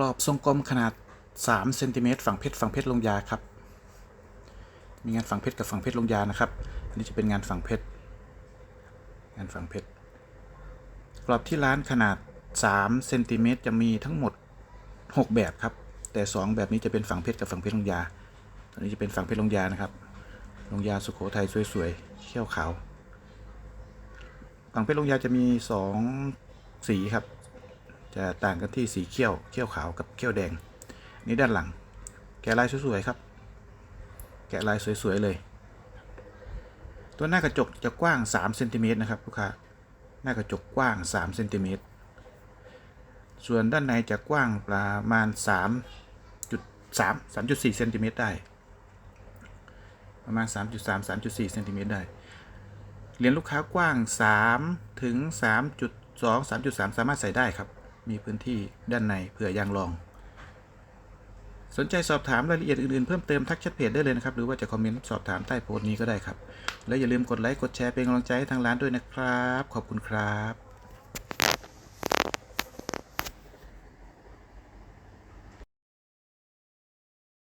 รอบทรงกลมขนาด3เซนติเมตรฝั่งเพชรฝั่งเพชรลงยาครับ มีงานฝั่งเพชรกับฝั่งเพชรลงยานะครับ อันนี้จะเป็นงานฝั่งเพชร งานฝั่งเพชร กรอบที่ร้านขนาด3เซนติเมตรจะมีทั้งหมด 6 แบบครับ แต่ 2 แบบนี้จะเป็นฝั่งเพชรกับฝั่งเพชรลงยาตัวนี้จะเป็นฝั่งเพชรลงยานะครับ ลงยาสุโขทัยสวยๆ เขี้ยวขาว ฝั่งเพชรลงยาจะมี 2 สีครับ จะต่างกันที่สีเขี้ยวเขี้ยวขาวกับเขี้ยวแดง นี่ด้านหลัง แกะลายสวยๆครับ แกะลายสวยๆเลย ตัวหน้ากระจกจะกว้าง3เซนติเมตรนะครับลูกค้าหน้ากระจกกว้าง3เซนติเมตรส่วนด้านในจะกว้างประมาณ 3.3 3.4เซนติเมตรได้ ประมาณ 3.3 3.4เซนติเมตรได้ เหรียญลูกค้ากว้าง 3 ถึง 3.2 3.3 สามารถใส่ได้ครับ มีพื้นที่ด้านในเผื่อยางรอง สนใจสอบถามรายละเอียดอื่น ๆ เพิ่มเติมทักแชทเพจได้เลยนะครับ หรือว่าจะคอมเมนต์สอบถามใต้โพสต์นี้ก็ได้ครับ และอย่าลืมกดไลค์กดแชร์เป็นกำลังใจให้ทางร้านด้วยนะครับ ขอบคุณครับ